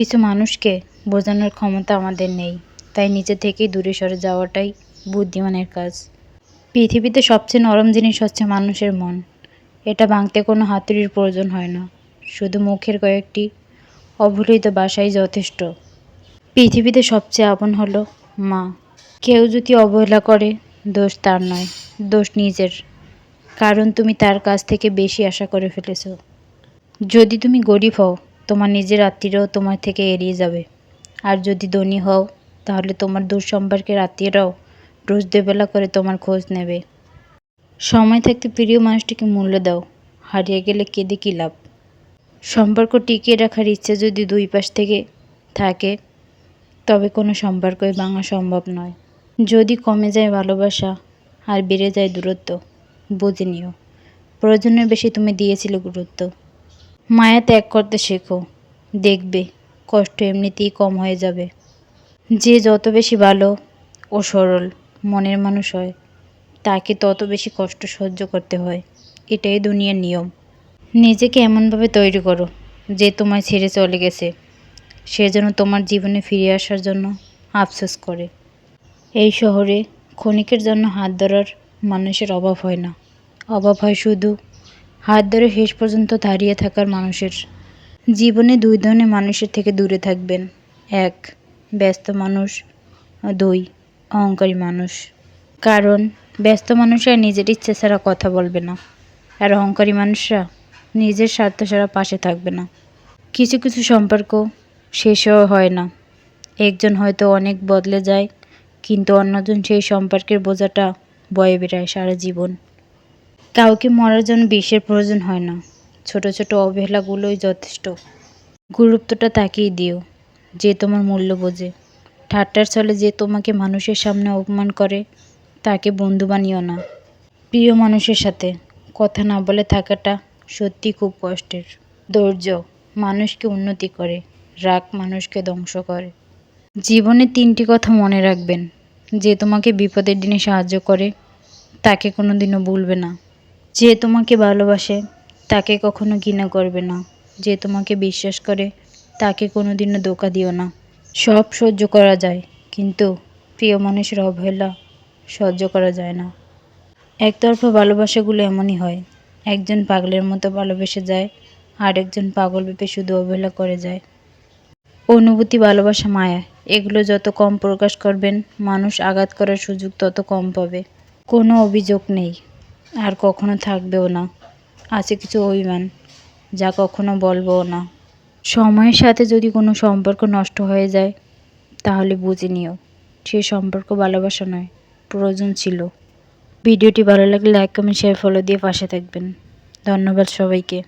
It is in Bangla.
কিছু মানুষকে বোঝানোর ক্ষমতা আমাদের নেই, তাই নিজে থেকেই দূরে সরে যাওয়াটাই বুদ্ধিমানের কাজ। পৃথিবীতে সবচেয়ে নরম জিনিস হচ্ছে মানুষের মন। এটা ভাঙতে কোনো হাতুড়ির প্রয়োজন হয় না। শুধু মুখের কয়েকটি অবহেলিত বাসাই যথেষ্ট। পৃথিবীতে সবচেয়ে আপন হলো মা। কেউ যদি অবহেলা করে, দোষ তার নয়, দোষ নিজের। কারণ তুমি তার কাছ থেকে বেশি আশা করে ফেলেছ। যদি তুমি গরিব হও তোমার নিজের আত্মীয়রাও তোমার থেকে এড়িয়ে যাবে। আর যদি ধনী হও, তাহলে তোমার দূর সম্পর্কের আত্মীয়রাও রোজ দুবেলা করে তোমার খোঁজ নেবে। সময় থাকতে প্রিয় মানুষটিকে মূল্য দাও, হারিয়ে গেলে কেঁদে কী লাভ? সম্পর্ক টিকিয়ে রাখার ইচ্ছে যদি দুই পাশ থেকে থাকে, তবে কোনো সম্পর্কই ভাঙা সম্ভব নয়। যদি কমে যায় ভালোবাসা আর বেড়ে যায় দূরত্ব, বুঝে নিও। প্রয়োজনের বেশি তুমি দিয়েছিলে গুরুত্ব। মায়া ত্যাগ করতে শেখো। দেখবে, কষ্ট এমনিতেই কম হয়ে যাবে। যে যত বেশি ভালো ও সরল মনের মানুষ হয়, তাকে তত বেশি কষ্ট সহ্য করতে হয়। এটাই দুনিয়ার নিয়ম। নিজেকে এমনভাবে তৈরি করো যে তোমায় ছেড়ে চলে গেছে। সে যেন তোমার জীবনে ফিরে আসার জন্য আফসোস করে। এই শহরে ক্ষণিকের জন্য হাত ধরার মানুষের অভাব হয় না। অভাব হয় শুধু হাত ধরে শেষ পর্যন্ত দাঁড়িয়ে থাকার মানুষের। জীবনে দুই ধরনের মানুষের থেকে দূরে থাকবেন। এক, ব্যস্ত মানুষ। দুই, অহংকারী মানুষ। কারণ, ব্যস্ত মানুষরা নিজের ইচ্ছে ছাড়া কথা বলবে না। আর অহংকারী মানুষরা নিজের স্বার্থ ছাড়া পাশে থাকবে না। কিছু কিছু সম্পর্ক শেষও হয় না। একজন হয়তো অনেক বদলে যায়, কিন্তু অন্যজন সেই সম্পর্কের বোঝাটা বয়ে বেড়ায় সারা জীবন। কাউকে মরার জন্য বিষের প্রয়োজন হয় না। ছোট ছোট অবহেলাগুলোই যথেষ্ট। গুরুত্বটা তাকেই দিও, যে তোমার মূল্য বোঝে। ঠাট্টার ছলে যে তোমাকে মানুষের সামনে অপমান করে, তাকে বন্ধু বানিও না। প্রিয় মানুষের সাথে কথা না বলে থাকাটা সত্যি খুব কষ্টের। ধৈর্য মানুষকে উন্নতি করে, রাগ মানুষকে ধ্বংস করে। জীবনে তিনটি কথা মনে রাখবেন, যে তোমাকে বিপদের দিনে সাহায্য করে, তাকে কোনো দিনও ভুলবে না। যে তোমাকে ভালোবাসে, তাকে কখনো ঘৃণা করবে না। যে তোমাকে বিশ্বাস করে, তাকে কোনো দিনও ধোকা দিও না। সব সহ্য করা যায়, কিন্তু প্রিয় মানুষের অবহেলা সহ্য করা যায় না। একতরফা ভালোবাসাগুলো এমনই হয়। একজন পাগলের মতো ভালোবেসে যায় আর একজন পাগল ভেবে শুধু অবহেলা করে যায়। অনুভূতি, ভালোবাসা, মায়া, এগুলো যত কম প্রকাশ করবেন, মানুষ আঘাত করার সুযোগ তত কম পাবে। কোনো অভিযোগ নেই। আর কখনো থাকবেও না। আছে কিছু অভিমান, যা কখনো বলবও না। সময়ের সাথে যদি কোনো সম্পর্ক নষ্ট হয়ে যায়, তাহলে বুঝে নিও, সে সম্পর্ক ভালোবাসা নয়, প্রয়োজন ছিল। ভিডিওটি ভালো লাগলে লাইক কমেন্ট শেয়ার ফলো দিয়ে পাশে থাকবেন। ধন্যবাদ সবাইকে।